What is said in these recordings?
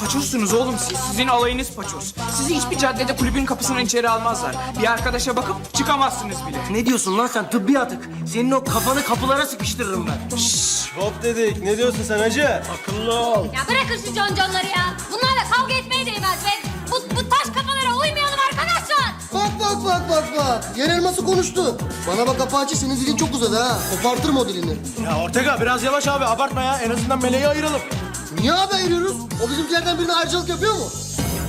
Paçozsunuz oğlum siz. Sizin alayınız paçoz. Sizi hiçbir caddede kulübün kapısından içeri almazlar. Bir arkadaşa bakıp çıkamazsınız bile. Ne diyorsun lan sen tıbbi atık? Senin o kafanı kapılara sıkıştırırım ben. Hop dedik. Ne diyorsun sen hacı? Akıllı ol. Ya bırakın şu conconları ya. Bunlarla kavga etmeye değmez be. Bu, bu taş kafalara uymayalım arkadaşlar. Bak bak bak bak bak. Yer elması konuştu. Bana bak Apache senin dilin çok uzadı ha. Kopartırım o dilini. Ya Ortega biraz yavaş abi abartma ya. En azından meleği ayıralım. Niye abi ayırıyoruz? O bizimkilerden birine ayrıcalık yapıyor mu?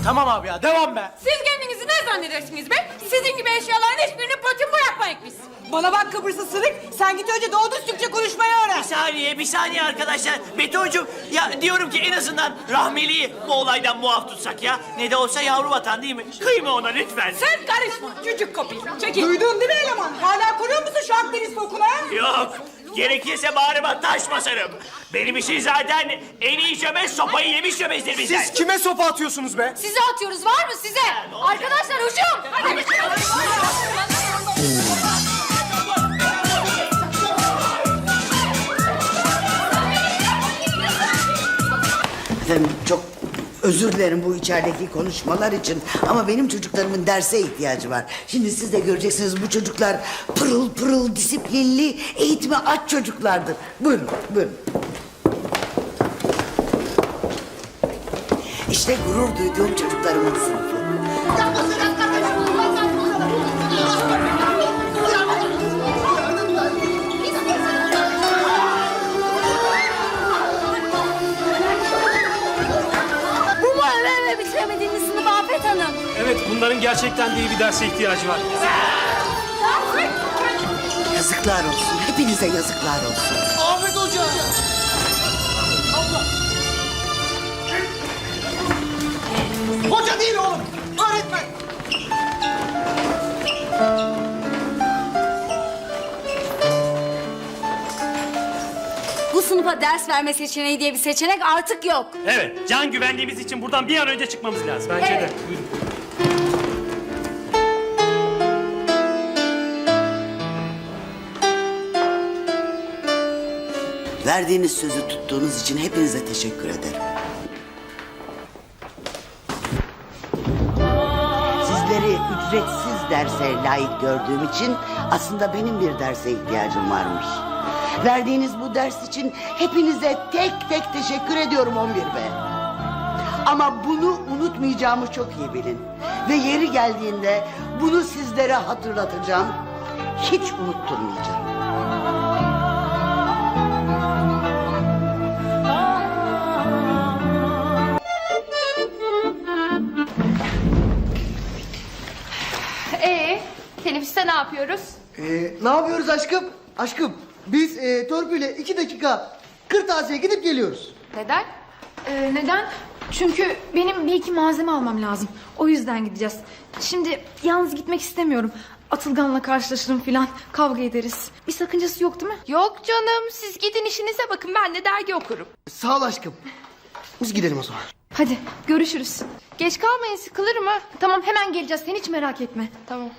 Tamam abi ya devam be. Siz kendinizi ne zannedersiniz be? Sizin gibi eşyaların hiçbirini patin bırakmayız biz. Bana bak Kıbrıs'ı sırık. Sen git önce doğru düz Türkçe konuşmayı öğren. Bir saniye, bir saniye arkadaşlar. Betoncuğum, ya diyorum ki en azından rahmeliyi bu olaydan muaf tutsak ya. Ne de olsa yavru vatan değil mi? Kıyma ona lütfen. Sen karışma çocuk kapıyı. Çekil. Duydun değil mi eleman? Hala koruyor musun şu Akdeniz kokunu ha? Yok, gerekirse bağrıma taş basarım. Benim için zaten en iyi şömez sopayı yemiş şömezdir bizden. Siz kime sopa atıyorsunuz be? Size atıyoruz var mı size? Arkadaşlar hücum. Hadi. Efendim çok özür dilerim bu içerideki konuşmalar için ama benim çocuklarımın derse ihtiyacı var. Şimdi siz de göreceksiniz bu çocuklar pırıl pırıl disiplinli eğitime aç çocuklardır. Buyurun buyurun. İşte gurur duyduğum çocuklarımın sınıfı. Bu bunların gerçekten de iyi bir derse ihtiyacı var. Yazıklar olsun. Hepinize yazıklar olsun. Ahmet Hoca. Hoca değil oğlum. Öğretmen. Bu sınıfa ders verme seçeneği diye bir seçenek artık yok. Evet can güvenliğimiz için buradan bir an önce çıkmamız lazım. Bence de. Buyurun. Verdiğiniz sözü tuttuğunuz için hepinize teşekkür ederim. Sizleri ücretsiz derse layık gördüğüm için aslında benim bir derse ihtiyacım varmış. Verdiğiniz bu ders için hepinize tek tek teşekkür ediyorum 11 be. Ama bunu unutmayacağımı çok iyi bilin. Ve yeri geldiğinde bunu sizlere hatırlatacağım. Hiç unutturmayacağım. Teneffüste ne yapıyoruz? Ee, ne yapıyoruz aşkım? Aşkım biz e, torpille iki dakika kırtasiye gidip geliyoruz. Neden? Ee, neden? Çünkü benim bir iki malzeme almam lazım. O yüzden gideceğiz. Şimdi yalnız gitmek istemiyorum. Atılgan'la karşılaşırım filan. Kavga ederiz. Bir sakıncası yok değil mi? Yok canım siz gidin işinize bakın ben de dergi okurum. Sağ ol aşkım. Biz gidelim o zaman. Hadi görüşürüz. Geç kalmayın sıkılırım ha. Tamam hemen geleceğiz. Sen hiç merak etme. Tamam.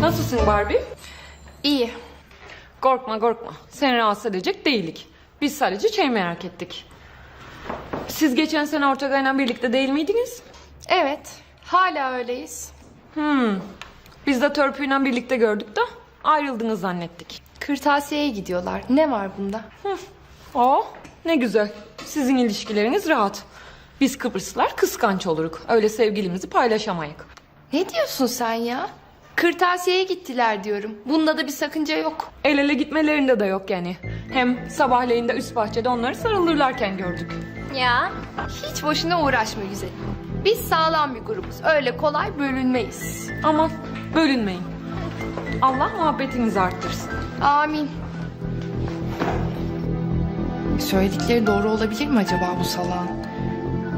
Nasılsın Barbie? İyi. Korkma korkma. Seni rahatsız edecek değilik. Biz sadece şey merak ettik. Siz geçen sene Ortega'yla birlikte değil miydiniz? Evet. Hala öyleyiz. Hmm. Biz de Törpü'yle birlikte gördük de ayrıldınız zannettik. Kırtasiyeye gidiyorlar. Ne var bunda? Oh ne güzel. Sizin ilişkileriniz rahat. Biz Kıbrıslılar kıskanç oluruk. Öyle sevgilimizi paylaşamayık. Ne diyorsun sen ya? Kırtasiyeye gittiler diyorum. Bunda da bir sakınca yok. El ele gitmelerinde de yok yani. Hem sabahleyin de üst bahçede onları sarılırlarken gördük. Ya. Hiç boşuna uğraşma güzelim. Biz sağlam bir grubuz. Öyle kolay bölünmeyiz. Aman bölünmeyin. Allah muhabbetinizi arttırsın. Amin. Söyledikleri doğru olabilir mi acaba bu salağın?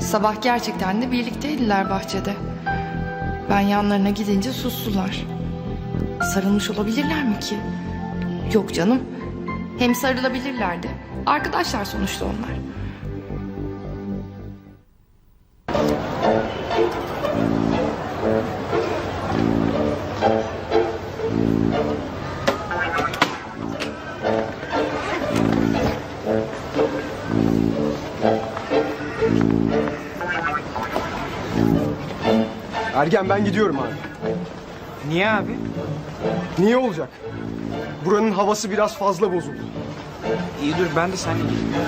Sabah gerçekten de birlikteydiler bahçede. Ben yanlarına gidince sustular. Sarılmış olabilirler mi ki? Yok canım. Hem sarılabilirlerdi. Arkadaşlar sonuçta onlar. Ergen ben gidiyorum abi. Niye abi? Niye olacak? Buranın havası biraz fazla bozuldu. İyi dur ben de seninle geleyim.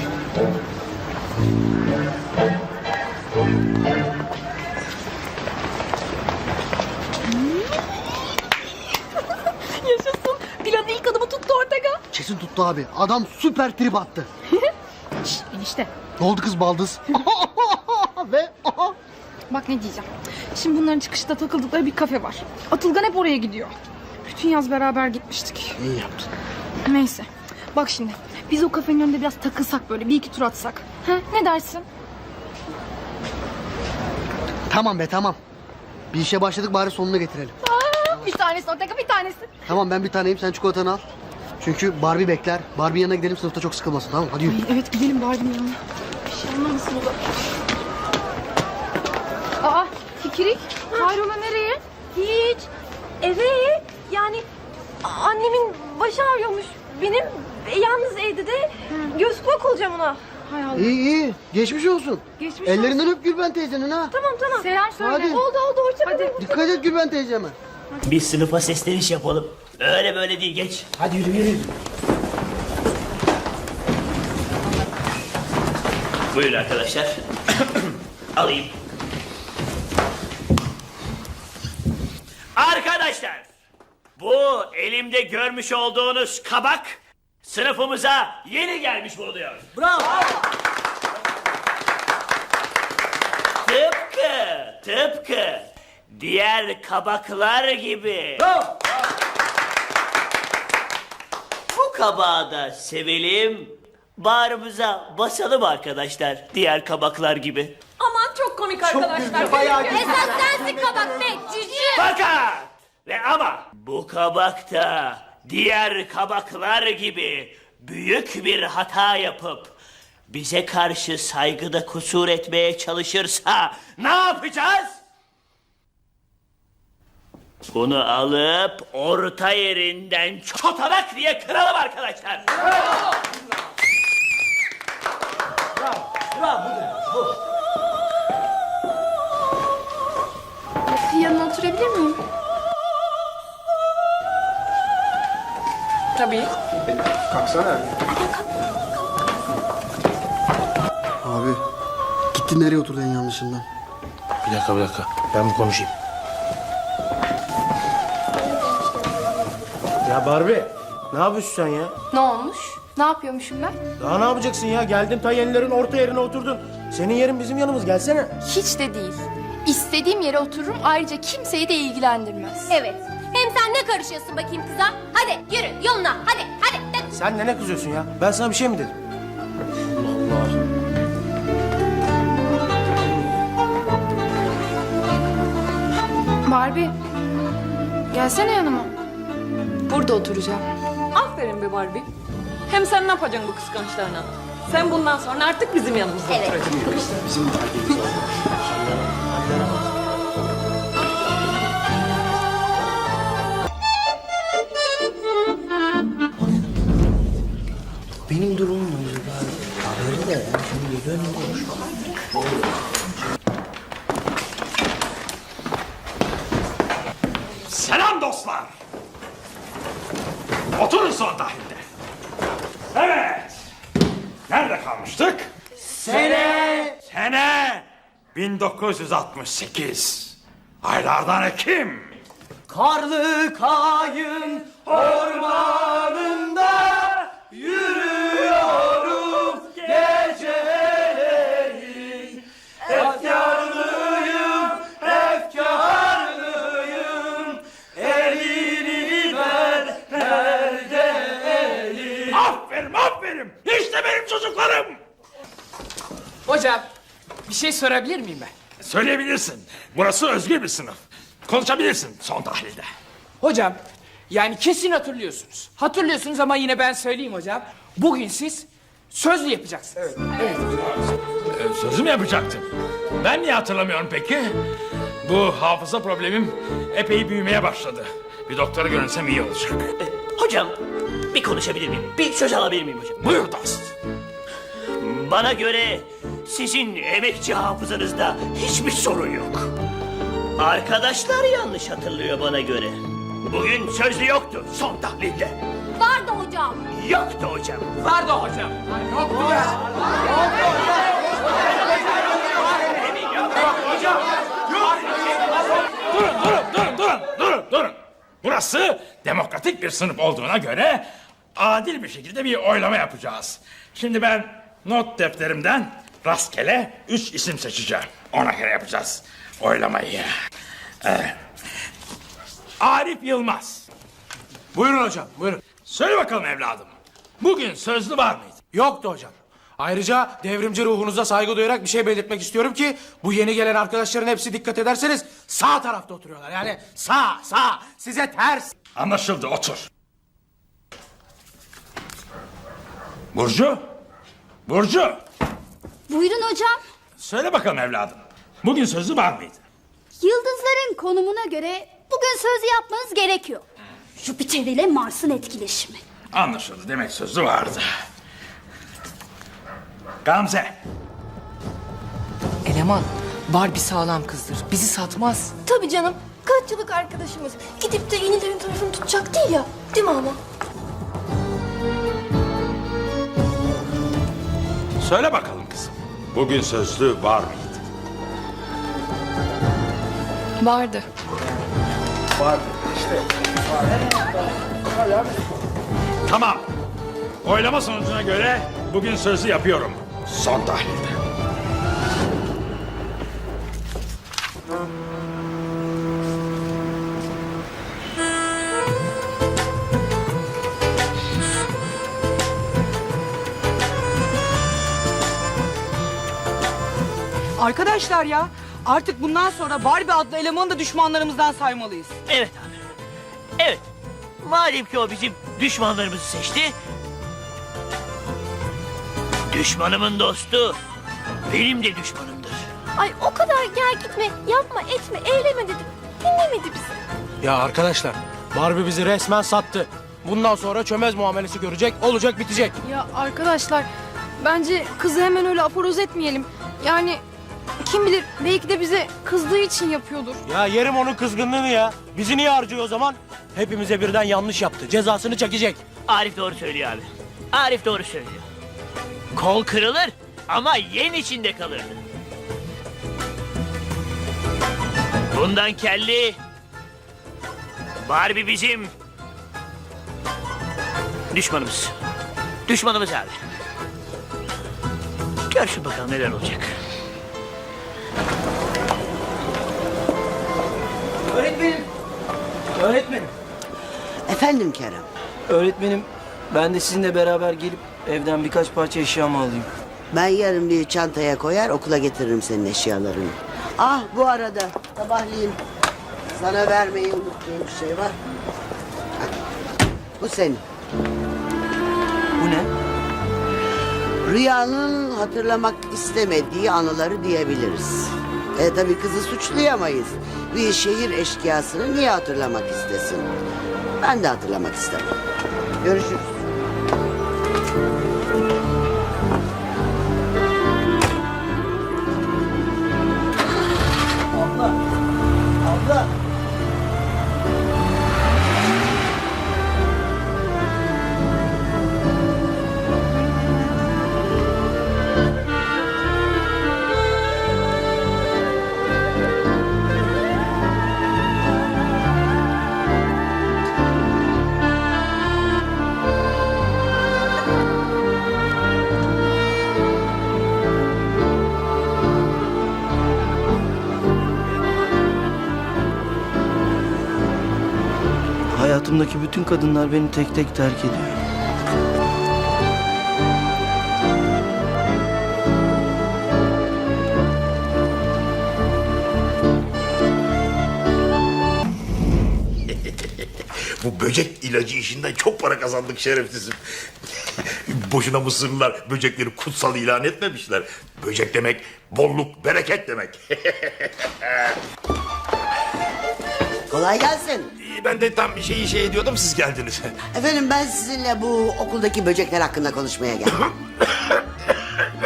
Yaşasın. Planın ilk adımı tuttu Ortega. Kesin tuttu abi. Adam süper trip attı. Şşş enişte. Ne oldu kız baldız? Ve Bak ne diyeceğim. Şimdi bunların çıkışta takıldıkları bir kafe var. Atılgan hep oraya gidiyor. Bütün yaz beraber gitmiştik. iyi yaptın. Neyse. Bak şimdi. Biz o kafenin önünde biraz takılsak böyle. Bir iki tur atsak. Ha, ne dersin? Tamam be tamam. Bir işe başladık bari sonunu getirelim. Bir tanesi Ortega bir tanesi. Tamam ben bir taneyim sen çikolatanı al. Çünkü Barbie bekler. Barbie yanına gidelim sınıfta çok sıkılmasın tamam mı? Hadi yürü. Ay, evet gidelim Barbie'nin yanına. Bir şey anlamasın o Fikirik. Hayrola nereye? Hiç. Eve yani annemin başı ağrıyormuş. Benim e, yalnız evde de göz kulak olacağım ona. Hay Allah. İyi iyi. Geçmiş olsun. Geçmiş Ellerinden öp Gülben teyzenin ha. Tamam tamam. Selam söyle. Hadi. Oldu oldu hoşça kalın. Hadi. Dikkat et Gülben teyzeme. Bir sınıfa sesleniş yapalım. Öyle böyle değil geç. Hadi yürü yürü. Buyurun arkadaşlar. Alayım. Arkadaşlar, bu elimde görmüş olduğunuz kabak sınıfımıza yeni gelmiş bulunuyor. Bravo. Tıpkı, tıpkı diğer kabaklar gibi. Bravo. Bu kabağı da sevelim, bağrımıza basalım arkadaşlar diğer kabaklar gibi. Aman çok komik arkadaşlar. Bayağı Esas sensin kabak be cücü. Fakat ve ama bu kabak da diğer kabaklar gibi büyük bir hata yapıp bize karşı saygıda kusur etmeye çalışırsa ne yapacağız? Bunu alıp orta yerinden çotanak diye kıralım arkadaşlar. Yanına oturabilir miyim? Tabii. Kalksana. Abi gitti nereye oturdu en yanlışından? Bir dakika bir dakika. Ben bir konuşayım. Ya Barbie. Ne yapıyorsun sen ya? Ne olmuş? Ne yapıyormuşum ben? Daha ne yapacaksın ya? Geldin ta yenilerin orta yerine oturdun. Senin yerin bizim yanımız. Gelsene. Hiç de değil. İstediğim yere otururum ayrıca kimseyi de ilgilendirmez. Evet. Hem sen ne karışıyorsun bakayım kıza? Hadi yürü yoluna hadi hadi. hadi. Sen ne ne kızıyorsun ya? Ben sana bir şey mi dedim? Allah Allah. Barbie. Gelsene yanıma. Burada oturacağım. Aferin be Barbie. Hem sen ne yapacaksın bu kıskançlarına? Sen bundan sonra artık bizim yanımızda Evet. oturacaksın. Benim durumum olacak abi? Haberi de yani şimdi olmuş? Selam dostlar. Oturun son dahilde. Evet. Nerede kalmıştık? Sene. Sene 1968. Aylardan Ekim. Karlı kayın ormanında yürüyorum çocuklarım. Hocam bir şey sorabilir miyim ben? Söyleyebilirsin. Burası özgür bir sınıf. Konuşabilirsin son tahlilde. Hocam Yani kesin hatırlıyorsunuz. Hatırlıyorsunuz ama yine ben söyleyeyim hocam. Bugün siz sözlü yapacaksınız. Evet. Ee, Sözü mü yapacaktın? Ben niye hatırlamıyorum peki? Bu hafıza problemim epey büyümeye başladı. Bir doktora görünsem iyi olacak. Hocam bir konuşabilir miyim? Bir söz alabilir miyim hocam? Buyur dost. Bana göre sizin emekçi hafızanızda hiçbir sorun yok. Arkadaşlar yanlış hatırlıyor bana göre. Bugün sözlü yoktu son tahlilde. Vardı hocam. Yoktu hocam. Vardı hocam. Durun, durun, durun, durun, durun, durun. Burası demokratik bir sınıf olduğuna göre adil bir şekilde bir oylama yapacağız. Şimdi ben not defterimden rastgele üç isim seçeceğim. Ona göre yapacağız oylamayı. Ee, Arif Yılmaz. Buyurun hocam buyurun. Söyle bakalım evladım. Bugün sözlü var mıydı? Yoktu hocam. Ayrıca devrimci ruhunuza saygı duyarak bir şey belirtmek istiyorum ki bu yeni gelen arkadaşların hepsi dikkat ederseniz sağ tarafta oturuyorlar. Yani sağ sağ size ters. Anlaşıldı otur. Burcu. Burcu. Buyurun hocam. Söyle bakalım evladım. Bugün sözlü var mıydı? Yıldızların konumuna göre bugün söz yapmanız gerekiyor. Jüpiter ile Mars'ın etkileşimi. Anlaşıldı. Demek sözlü vardı. Gamze. Eleman, Barbie sağlam kızdır. Bizi satmaz. Tabii canım. Kaç yıllık arkadaşımız. Gidip de yenilerin tarafını tutacak değil ya. Değil mi ama? Söyle bakalım kızım. Bugün sözlü var mıydı? Vardı. Tamam. Oylama sonucuna göre bugün sözlü yapıyorum. Son tahlilde. Arkadaşlar ya artık bundan sonra Barbie adlı elemanı da düşmanlarımızdan saymalıyız. Evet abi. Evet. Madem ki o bizim düşmanlarımızı seçti. Düşmanımın dostu benim de düşmanımdır. Ay o kadar gel gitme, yapma, etme, eyleme dedim. Dinlemedi bizi. Ya arkadaşlar Barbie bizi resmen sattı. Bundan sonra çömez muamelesi görecek olacak bitecek. Ya arkadaşlar bence kızı hemen öyle aforoz etmeyelim. Yani kim bilir belki de bize kızdığı için yapıyordur. Ya yerim onun kızgınlığını ya. Bizi niye harcıyor o zaman? Hepimize birden yanlış yaptı. Cezasını çekecek. Arif doğru söylüyor abi. Arif doğru söylüyor. Kol kırılır ama yen içinde kalırdı. Bundan kelli Barbie bizim düşmanımız. Düşmanımız abi. Görsün bakalım neler olacak. Öğretmenim. Öğretmenim. Efendim Kerem. Öğretmenim ben de sizinle beraber gelip evden birkaç parça eşyamı alayım. Ben yarın bir çantaya koyar okula getiririm senin eşyalarını. Ah bu arada sabahleyin sana vermeyi unuttuğum bir şey var. Bu senin. Bu ne? Rüyanın hatırlamak istemediği anıları diyebiliriz. E tabi kızı suçlayamayız. Bir şehir eşkıyasını niye hatırlamak istesin? Ben de hatırlamak istemem. Görüşürüz. Bütün kadınlar beni tek tek terk ediyor. Bu böcek ilacı işinden çok para kazandık şerefsizim. Boşuna Mısırlılar böcekleri kutsal ilan etmemişler. Böcek demek bolluk, bereket demek. Kolay gelsin. Ben de tam bir şeyi şey ediyordum siz geldiniz. Efendim ben sizinle bu okuldaki böcekler hakkında konuşmaya geldim.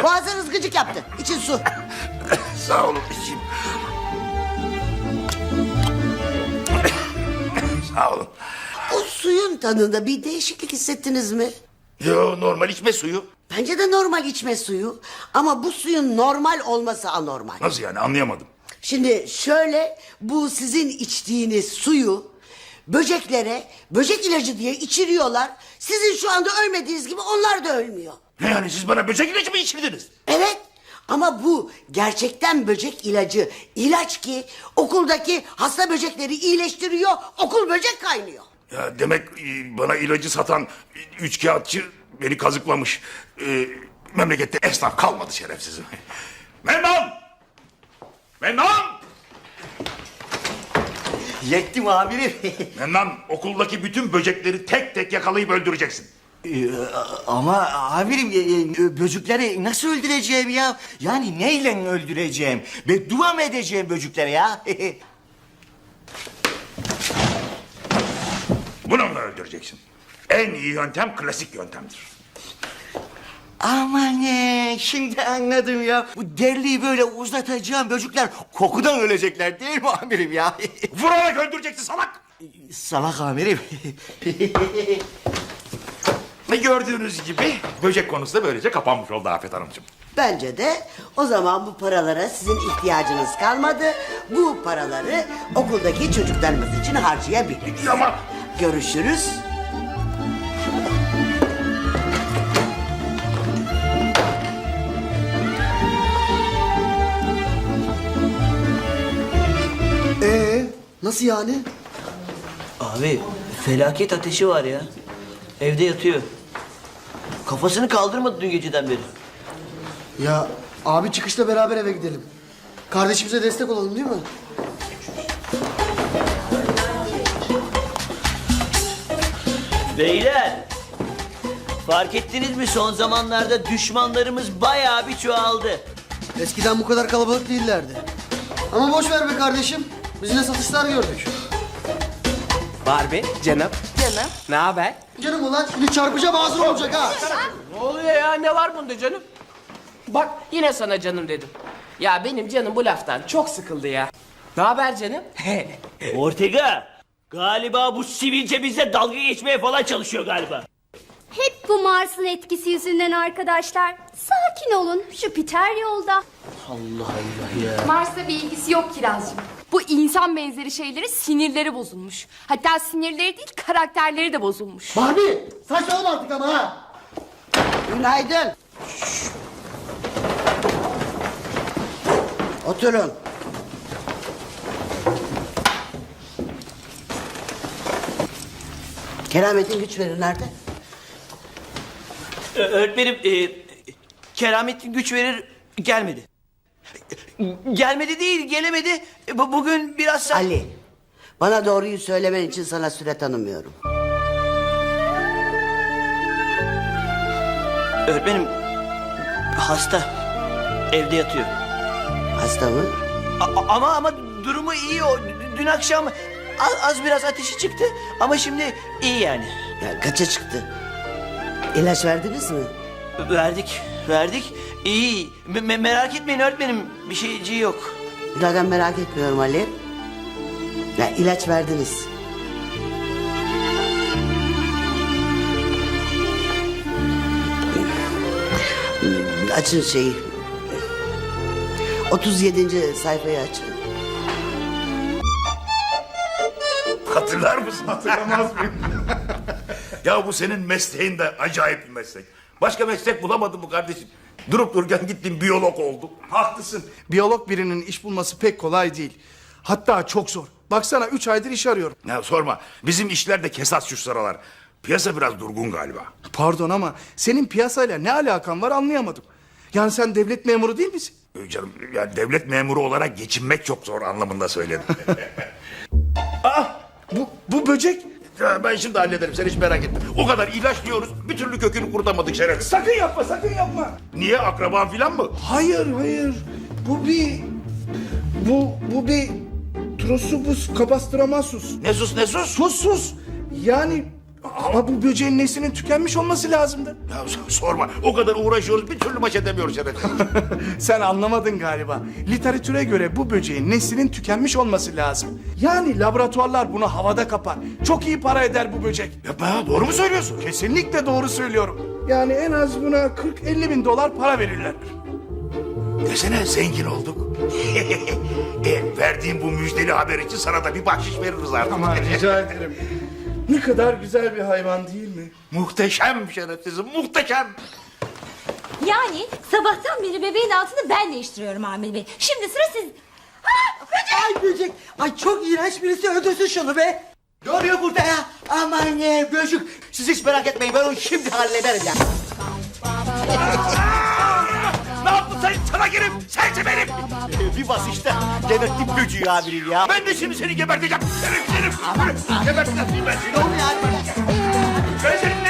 Boğazınız gıcık yaptı. İçin su. Sağ olun içim. Sağ olun. O suyun tadında bir değişiklik hissettiniz mi? Yo normal içme suyu. Bence de normal içme suyu. Ama bu suyun normal olması anormal. Nasıl yani anlayamadım. Şimdi şöyle bu sizin içtiğiniz suyu böceklere böcek ilacı diye içiriyorlar. Sizin şu anda ölmediğiniz gibi onlar da ölmüyor. Ne yani siz bana böcek ilacı mı içirdiniz? Evet ama bu gerçekten böcek ilacı. İlaç ki okuldaki hasta böcekleri iyileştiriyor. Okul böcek kaynıyor. Ya demek e, bana ilacı satan e, üç kağıtçı beni kazıklamış. E, memlekette esnaf kalmadı şerefsizim. Mennan! Mennan! Yettim amirim. Mennan okuldaki bütün böcekleri tek tek yakalayıp öldüreceksin. Ee, Ama amirim e, e, böcükleri nasıl öldüreceğim ya? Yani neyle öldüreceğim? Beddua mı edeceğim böcüklere ya? Bununla öldüreceksin. En iyi yöntem klasik yöntemdir. Aman ne şimdi anladım ya. Bu derliği böyle uzatacağım böcükler kokudan ölecekler değil mi amirim ya? Vurarak öldüreceksin salak. Salak amirim. Ve gördüğünüz gibi böcek konusu da böylece kapanmış oldu Afet Hanımcığım. Bence de o zaman bu paralara sizin ihtiyacınız kalmadı. Bu paraları okuldaki çocuklarımız için harcayabiliriz. Ama Görüşürüz. Nasıl yani? Abi felaket ateşi var ya. Evde yatıyor. Kafasını kaldırmadı dün geceden beri. Ya abi çıkışta beraber eve gidelim. Kardeşimize destek olalım değil mi? Beyler, fark ettiniz mi son zamanlarda düşmanlarımız bayağı bir çoğaldı. Eskiden bu kadar kalabalık değillerdi. Ama boş ver be kardeşim. Biz ne satışlar gördük. Barbie, canım. Canım. Ne haber? Canım ulan şimdi çarpacağım ağzın olacak ha. Ne oluyor ya? Ne var bunda canım? Bak yine sana canım dedim. Ya benim canım bu laftan çok sıkıldı ya. Ne haber canım? Ortega, galiba bu sivilce bizle dalga geçmeye falan çalışıyor galiba. Hep bu Mars'ın etkisi yüzünden arkadaşlar. Sakin olun. Jüpiter yolda. Allah Allah ya. Mars'la bir ilgisi yok Kirazcığım. Bu insan benzeri şeyleri sinirleri bozulmuş. Hatta sinirleri değil karakterleri de bozulmuş. Barbie saçmalama artık ama ha. Günaydın. Oturun. Kerametin güç verir nerede? Ö- Öğretmenim e, kerametin güç verir gelmedi. Gelmedi değil gelemedi. E, bu- Bugün biraz... sa- Ali, bana doğruyu söylemen için sana süre tanımıyorum. Öğretmenim hasta. Evde yatıyor. Hasta mı? A- ama ama durumu iyi o. D- Dün akşam az, az biraz ateşi çıktı ama şimdi iyi yani. Ya kaça çıktı? İlaç verdiniz mi? Verdik, verdik. İyi. Me- me- merak etmeyin öğretmenim. Bir şeyci yok. Zaten merak etmiyorum Ali. Ya ilaç verdiniz. Açın şeyi. 37. sayfayı açın. Hatırlar mısın? Hatırlamaz mıyım? ya bu senin mesleğin de acayip bir meslek. Başka meslek bulamadın mı kardeşim? Durup dururken gittin biyolog oldun. Haklısın. Biyolog birinin iş bulması pek kolay değil. Hatta çok zor. Baksana üç aydır iş arıyorum. Ya sorma. Bizim işler de kesat şu sıralar. Piyasa biraz durgun galiba. Pardon ama senin piyasayla ne alakan var anlayamadım. Yani sen devlet memuru değil misin? Ee, Canım ya devlet memuru olarak geçinmek çok zor anlamında söyledim. Bu, bu böcek Ya Ben şimdi hallederim sen hiç merak etme. O kadar ilaç diyoruz bir türlü kökünü kurutamadık şerefsiz. Sakın yapma sakın yapma. Niye akraban filan mı? Hayır hayır. Bu bir... Bu, bu bir... Trosubus capastramasus. Ne sus ne sus? Sus sus. Yani ama bu böceğin neslinin tükenmiş olması lazımdı. Ya sorma o kadar uğraşıyoruz bir türlü baş edemiyoruz şerefsiz. Sen anlamadın galiba. Literatüre göre bu böceğin neslinin tükenmiş olması lazım. Yani laboratuvarlar bunu havada kapar. Çok iyi para eder bu böcek. Yapma ya doğru mu söylüyorsun? Kesinlikle doğru söylüyorum. Yani en az buna 40-50 bin dolar para verirler. Desene zengin olduk. e, verdiğim bu müjdeli haber için sana da bir bahşiş veririz artık. Aman rica ederim. Ne kadar güzel bir hayvan değil mi? Muhteşem şerefsizim muhteşem. Yani sabahtan beri bebeğin altını ben değiştiriyorum Amir Bey. Şimdi sıra siz. Ay böcek. Ay çok iğrenç birisi öldürsün şunu be. Ne oluyor burada ya? Aman ne böcük. Siz hiç merak etmeyin ben onu şimdi hallederim ya odama girip sensin benim. Bir bas işte. Geberttim böcüğü abinin ya. Ben de şimdi seni geberteceğim. Senin senin. Geberteceğim ben seni. Ne oluyor abi? Ben seni